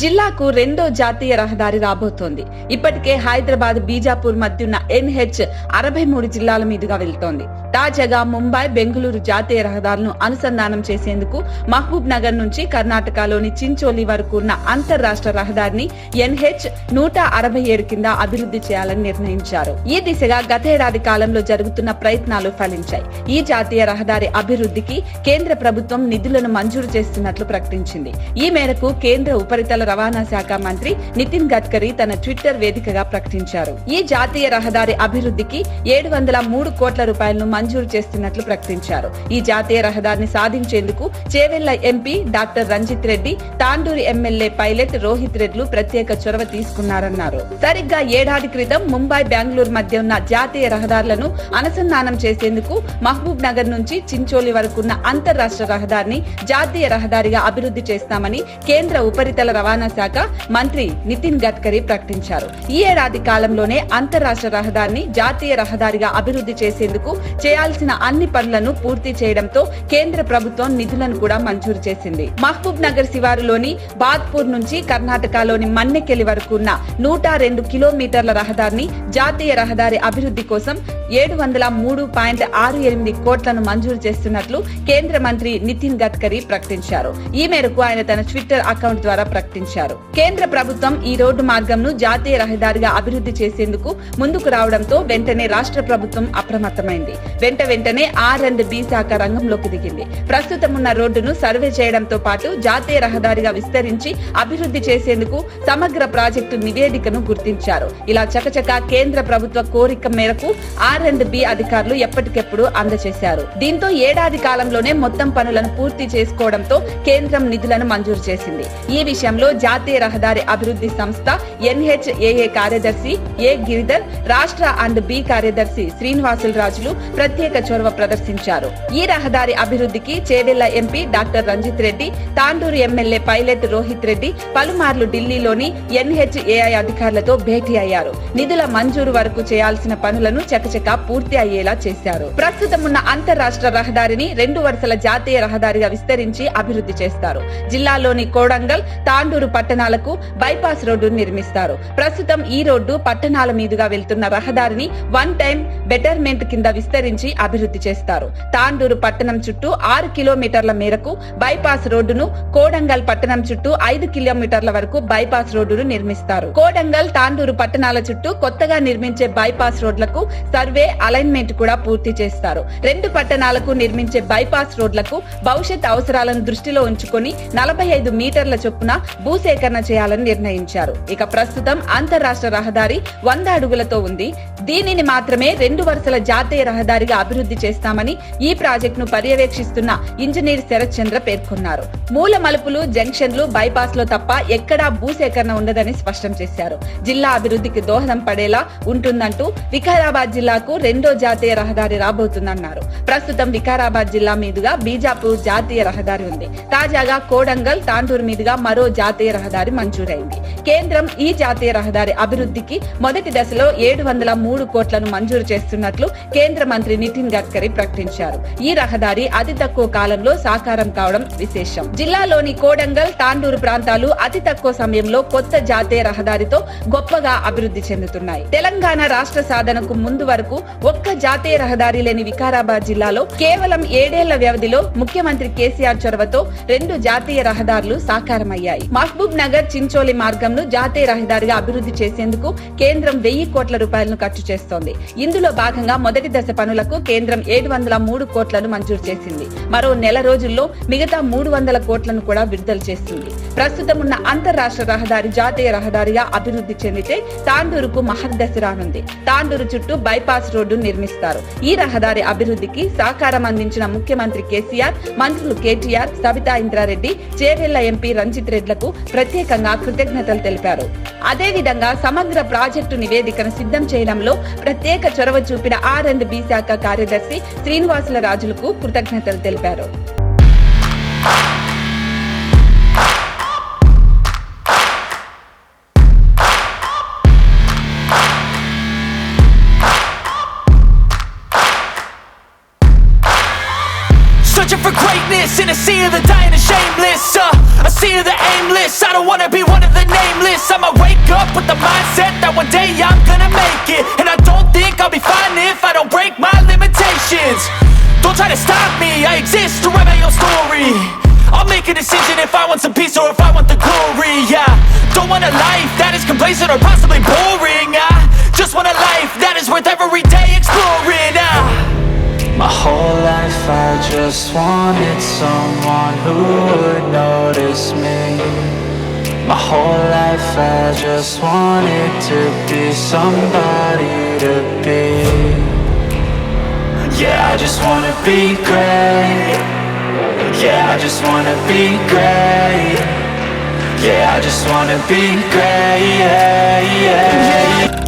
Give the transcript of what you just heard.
జిల్లాకు రెండో జాతీయ రహదారి రాబోతోంది. ఇప్పటికే హైదరాబాద్ బీజాపూర్ మధ్య ఉన్న ఎన్హెచ్ అరవై మూడు జిల్లాల మీదుగా వెళ్తోంది. తాజాగా ముంబై బెంగళూరు జాతీయ రహదారులను అనుసంధానం చేసేందుకు మహబూబ్ నగర్ నుంచి కర్ణాటకలోని చించోలి వరకు ఉన్న అంతర్రాష్ట్ర రహదారిని ఎన్హెచ్ నూట అరవై ఏడు కింద అభివృద్ధి చేయాలని నిర్ణయించారు. ఈ దిశగా గతేడాది కాలంలో జరుగుతున్న ప్రయత్నాలు ఫలించాయి. ఈ జాతీయ రహదారి అభివృద్ధికి కేంద్ర ప్రభుత్వం నిధులను మంజూరు చేస్తున్నట్లు ప్రకటించింది. ఈ మేరకు కేంద్ర ఉపరితల రవాణా శాఖ మంత్రి నితిన్ గడ్కరీ తన ట్విట్టర్ వేదికగా ప్రకటించారు. ఈ జాతీయ రహదారి అభివృద్ధికి ఏడు వందల మూడు కోట్ల రూపాయలను మంజూరు చేస్తున్నట్లు ప్రకటించారు. ఈ జాతీయ రహదారిని సాధించేందుకు Chevella MP doctor Ranjith Reddy Tandur MLA pilot Rohith రెడ్లు ప్రత్యేక చొరవ తీసుకున్నారన్నారు. సరిగ్గా ఏడాది క్రితం ముంబై బెంగళూరు మధ్య ఉన్న జాతీయ రహదారులను అనుసంధానం చేసేందుకు మహబూబ్ నగర్ నుంచి చించోలి వరకు ఉన్న అంతర్రాష్ట్ర రహదారిని జాతీయ రహదారిగా అభివృద్ధి చేస్తామని కేంద్ర ఉపరితల రవాణా శాఖ మంత్రి నితిన్ గడ్కరీ ప్రకటించారు. ఈ ఏడాది కాలంలోనే అంతర్రాష్ట్ర రహదారిని జాతీయ రహదారిగా అభివృద్ధి చేసేందుకు చేయాల్సిన అన్ని పనులను పూర్తి చేయడంతో కేంద్ర ప్రభుత్వం నిధులను కూడా మంజూరు చేసింది. మహబూబ్ నగర్ శివారులోని బాద్పూర్ నుంచి కర్ణాటకలోని మన్నెకెలి వరకు ఉన్న నూట రెండు కిలోమీటర్ల రహదారిని జాతీయ రహదారి అభివృద్ధి కోసం ఏడు వందల మూడు పాయింట్ ఆరు ఎనిమిది కోట్లను మంజూరు చేస్తున్నట్లు కేంద్ర మంత్రి నితిన్ గడ్కరీ ప్రకటించారు. ఈ మేరకు ఆయన తన ట్విట్టర్ అకౌంట్ ద్వారా ప్రకటించారు. కేంద్ర ప్రభుత్వం ఈ రోడ్డు మార్గంను జాతీయ రహదారిగా అభివృద్ధి చేసేందుకు ముందుకు రావడంతో వెంటనే రాష్ట్ర ప్రభుత్వం అప్రమత్తమైంది. వెంట వెంటనే ఆర్ అండ్ బి శాఖ రంగంలోకి దిగింది. ప్రస్తుతం ఉన్న రోడ్డును సర్వే చేయడంతో పాటు జాతీయ రహదారిగా విస్తరించి అభివృద్ధి చేసేందుకు సమగ్ర ప్రాజెక్టు నివేదికను గుర్తించారు. ఇలా చకచక కేంద్ర ప్రభుత్వ కోరిక మేరకు ఆర్ అండ్ బి అధికారులు ఎప్పటికెప్పుడు అందజేశారు దీంతో ఏడాది కాలంలోనే మొత్తం పనులను పూర్తి చేసుకోవడంతో కేంద్రం నిధులను మంజూరు చేసింది. ఈ విషయంలో జాతీయ రహదారి అభివృద్ధి సంస్థ ఎన్హెచ్ఏఏ కార్యదర్శి ఏ గిరిధర్ రాష్ట్ర అండ్ బి కార్యదర్శి శ్రీనివాసులు రాజులు ప్రత్యేక చొరవ ప్రదర్శించారు. ఈ రహదారి అభివృద్ధికి Chevella MP doctor Ranjith Reddy Tandur MLA pilot Rohith Reddy పలుమార్లు ఢిల్లీలోని ఎన్హెచ్ఏఐ అధికారులతో భేటీ అయ్యారు. నిధుల మంజూరు వరకు చేయాల్సిన పనులను చకచక పూర్తి అయ్యేలా చేశారు. ప్రస్తుతం ఉన్న అంతర్రాష్ట్ర రహదారిని రెండు వరుసల జాతీయ రహదారిగా విస్తరించి అభివృద్ధి చేస్తారు. జిల్లాలోని కోడంగల్ తాండూరు పట్టణాలకు బైపాస్ రోడ్డు నిర్మిస్తారు. ప్రస్తుతం ఈ రోడ్డు పట్టణాల మీదుగా వెళ్తున్న రహదారిని వన్ టైం బెటర్మెంట్ కింద విస్తరించి అభివృద్ధి చేస్తారు. తాండూరు పట్టణం చుట్టూ ఆరు కిలోమీటర్ల మేరకు బైపాస్ రోడ్డును కోడంగల్ పట్టణం చుట్టూ ఐదు కిలోమీటర్ల వరకు బైపాస్ రోడ్డును నిర్మిస్తారు. కోడంగల్ తాండూరు పట్టణాల చుట్టూ కొత్తగా నిర్మించే బైపాస్ రోడ్లకు సర్వే అలైన్మెంట్ కూడా పూర్తి చేస్తారు. రెండు పట్టణాలకు నిర్మించే బైపాస్ రోడ్లకు భవిష్యత్ అవసరాలను దృష్టిలో ఉంచుకొని నలభై ఐదు మీటర్ల చొప్పున భూసేకరణ చేయాలని నిర్ణయించారు. ఇక ప్రస్తుతం అంతరాష్ట్ర రహదారి వంద అడుగులతో ఉంది. దీనిని మాత్రమే రెండు వరుసల జాతీయ రహదారి రహదారిగా అభివృద్ధి చేస్తామని ఈ ప్రాజెక్టును పర్యవేక్షిస్తున్న ఇంజనీర్ శరత్ చంద్ర పేర్కొన్నారు. మూల మలుపులు జంక్షన్లు బైపాస్లో తప్ప ఎక్కడా భూసేకరణ ఉండదని స్పష్టం చేశారు. జిల్లా అభివృద్ధికి దోహదం పడేలా ఉంటుందంటూ వికారాబాద్ జిల్లాకు రెండో జాతీయ రహదారి రాబోతుందన్నారు. ప్రస్తుతం వికారాబాద్ జిల్లా మీదుగా బీజాపూర్ జాతీయ రహదారి ఉంది. తాజాగా కోడంగల్ తాండూరు మీదుగా మరో జాతీయ రహదారి మంజూరైంది. కేంద్రం ఈ జాతీయ రహదారి అభివృద్ధికి మొదటి దశలో ఏడు వందల మూడు కోట్లను మంజూరు చేస్తున్నట్లు కేంద్ర మంత్రి నితిన్ గడ్కరీ ప్రకటించారు. ఈ రహదారి అతి తక్కువ కాలంలో సాకారం కావడం విశేషం. జిల్లాలోని కోడంగల్ తాండూరు ప్రాంతాలు అతి తక్కువ సమయంలో కొత్త జాతీయ రహదారితో గొప్పగా అభివృద్ధి చెందుతున్నాయి. తెలంగాణ రాష్ట్ర సాధనకు ముందు వరకు ఒక్క జాతీయ రహదారి లేని వికారాబాద్ జిల్లాలో కేవలం ఏడేళ్ళ వ్యవధిలో ముఖ్యమంత్రి కేసీఆర్ చొరవతో రెండు జాతీయ రహదారులు సాకారమయ్యాయి. మహబూబ్ నగర్ చించోలి మార్గంను జాతీయ రహదారిగా అభివృద్ధి చేసేందుకు కేంద్రం వెయ్యి కోట్ల రూపాయలను ఖర్చు చేస్తోంది. ఇందులో భాగంగా మొదటి దశ పనులకు కేంద్రం ఏడు వందల మూడు కోట్లను మంజూరు చేసింది. మరో నెల రోజుల్లో మిగతా మూడు వందల కోట్లను కూడా విడుదల చేస్తుంది. ప్రస్తుతం ఉన్న అంతర్రాష్ట్ర రహదారి జాతీయ రహదారిగా అభివృద్ధి చెందితే తాండూరుకు మహర్దశ రానుంది. తాండూరు చుట్టూ బైపాస్ రోడ్డు నిర్మిస్తారు. ఈ రహదారి అభివృద్ధికి సహకారం అందించిన ముఖ్యమంత్రి కేసీఆర్ మంత్రులు కేటీఆర్ సబితా ఇంద్రారెడ్డి చేవెళ్ళ ఎంపీ రంజిత్ రెడ్లకు ప్రత్యేకంగా కృతజ్ఞతలు తెలిపారు. అదేవిధంగా సమగ్ర ప్రాజెక్టు నివేదికను సిద్ధం చేయడంలో ప్రత్యేక చొరవ చూపిన ఆర్ అండ్ బి శాఖ కార్యదర్శి శ్రీనివాసుల రాజులకు కృతజ్ఞతలు తెలిపారు Searching for greatness in a sea of the dying and shameless. Uh, a sea of the aimless. I don't wanna be one of of the nameless I'ma wake up with the mindset that one day I'm gonna make it And I don't think I'll be fine if I don't break my limitations Don't try to stop me, I exist to write my own story. I'll make a decision if I want some peace or if I want the glory, yeah. Don't want a life that is complacent or possibly boring, I just want a life that is worth every day exploring, ah. My whole life I just wanted someone who would notice me. My whole life I just wanted to be somebody to be Yeah, I just wanna be great. Yeah, I just wanna be great. Yeah, I just wanna be great. Yeah, yeah.